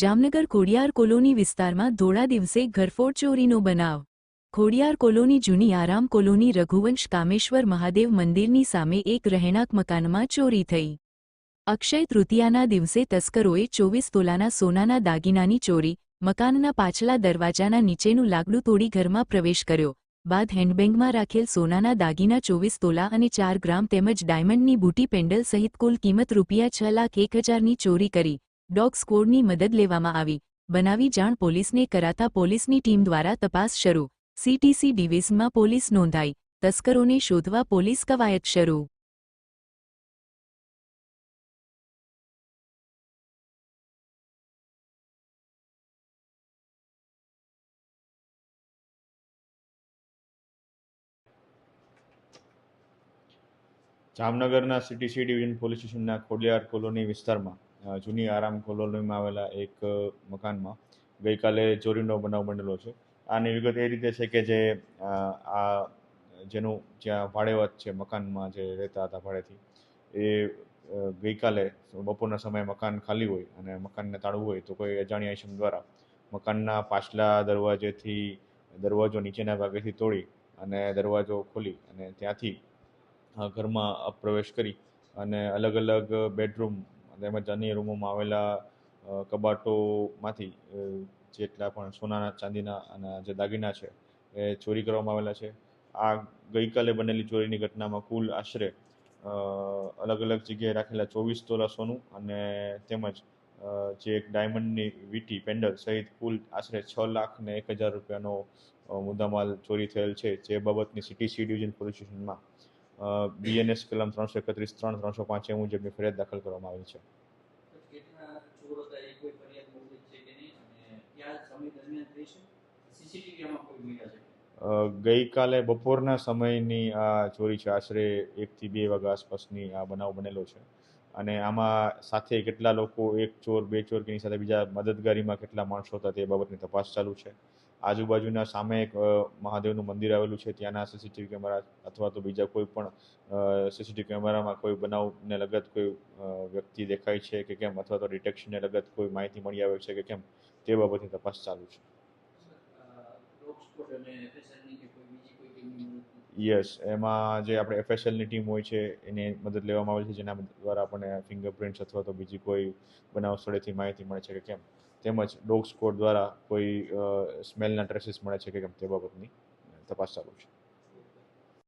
Jamnagar Khodiyar colony વિસ્તારમાં ધોળા દિવસે ઘરફોડ ચોરીનો બનાવ. ખોડિયાર કોલોની જૂની આરામ કોલોની રઘુવંશ કામેશ્વર મહાદેવ મંદિરની સામે એક રહેણાંક મકાનમાં ચોરી થઈ. અક્ષય તૃતીયાના દિવસે તસ્કરોએ ચોવીસ તોલાના સોનાના દાગીનાની ચોરી, મકાનના પાછલા દરવાજાના નીચેનું લાકડું તોડી ઘરમાં પ્રવેશ કર્યો, બાદ હેન્ડબેગમાં રાખેલ સોનાના દાગીના ચોવીસ તોલા અને ચાર ગ્રામ તેમજ ડાયમંડની બૂટી પેન્ડલ સહિત કુલ કિંમત રૂપિયા છ લાખ એક હજારની ચોરી કરી. ડોગ સ્કોડની મદદ લેવામાં આવી. બનાવી જાણ પોલીસને કરાતા પોલીસની ટીમ દ્વારા તપાસ શરૂ. સીટીસી ડિવિઝનમાં પોલીસ નોંધાઈ. તસ્કરોને શોધવા પોલીસ કવાયત શરૂ. જામનગરના સિટી સી ડિવિઝન પોલીસ સ્ટેશનના ખોડિયાર કોલોની વિસ્તારમાં જૂની આરામ કોલોનીમાં આવેલા એક મકાનમાં ગઈકાલે ચોરીનો બનાવ બનેલો છે. આની વિગત એ રીતે છે કે જે આ જેનું જ્યાં ભાડેવત છે, મકાનમાં જે રહેતા હતા ભાડેથી, એ ગઈકાલે બપોરના સમયે મકાન ખાલી હોય અને મકાનને તાળવું હોય તો કોઈ અજાણ્યા ઇસમ દ્વારા મકાનના પાછલા દરવાજેથી, દરવાજો નીચેના ભાગેથી તોડી અને દરવાજો ખોલી અને ત્યાંથી ઘરમાં પ્રવેશ કરી અને અલગ અલગ બેડરૂમ તેમજ અન્ય રૂમોમાં આવેલા કબાટોમાંથી જેટલા પણ સોનાના, ચાંદીના અને જે દાગીના છે, એ ચોરી કરવામાં આવેલા છે. આ ગઈકાલે બનેલી ચોરીની ઘટનામાં કુલ આશરે અલગ અલગ જગ્યાએ રાખેલા ચોવીસ તોલા સોનું અને તેમજ જે એક ડાયમંડની વીટી, પેન્ડલ સહિત કુલ આશરે છ લાખ ને એક હજાર રૂપિયાનો મુદ્દામાલ ચોરી થયેલ છે, જે બાબતની સિટી સી ડિવિઝન પોલીસ સ્ટેશનમાં બીએનએસ કલમ ત્રણસો એકત્રીસ, ત્રણ, ત્રણસો પાંચ એ મુજબની ફરિયાદ દાખલ કરવામાં આવી છે. ગઈકાલે બપોરના સમયની આ ચોરી છે. આશરે એકથી બે વાગ્યા આસપાસની આ બનાવ બનેલો છે. અને આમાં સાથે કેટલા લોકો, એક ચોર, બે ચોર કે એની સાથે બીજા મદદગારીમાં કેટલા માણસો હતા તે બાબતની તપાસ ચાલુ છે. આજુબાજુના સામે એક મહાદેવનું મંદિર આવેલું છે. ત્યાંના સીસીટીવી કેમેરા અથવા તો બીજા કોઈ પણ સીસીટીવી કેમેરામાં કોઈ બનાવને લગત કોઈ વ્યક્તિ દેખાય છે કે કેમ? અથવા તો ડિટેક્શનને લગત કોઈ માહિતી મળી આવે છે કે કેમ? તે બાબતની તપાસ ચાલુ છે. યસ, એમાં જે આપણે એફએસએલની ટીમ હોય છે, એની મદદ લેવામાં આવે છે, જેના દ્વારા આપણને ફિંગરપ્રિન્ટ્સ અથવા તો બીજી કોઈ બનાવ સ્થળેથી માહિતી મળે છે કે કેમ? તેમજ ડોગ સ્કોડ દ્વારા કોઈ સ્મેલના ટ્રેસીસ મળે છે કે કેમ તે બાબતની તપાસ ચાલુ છે.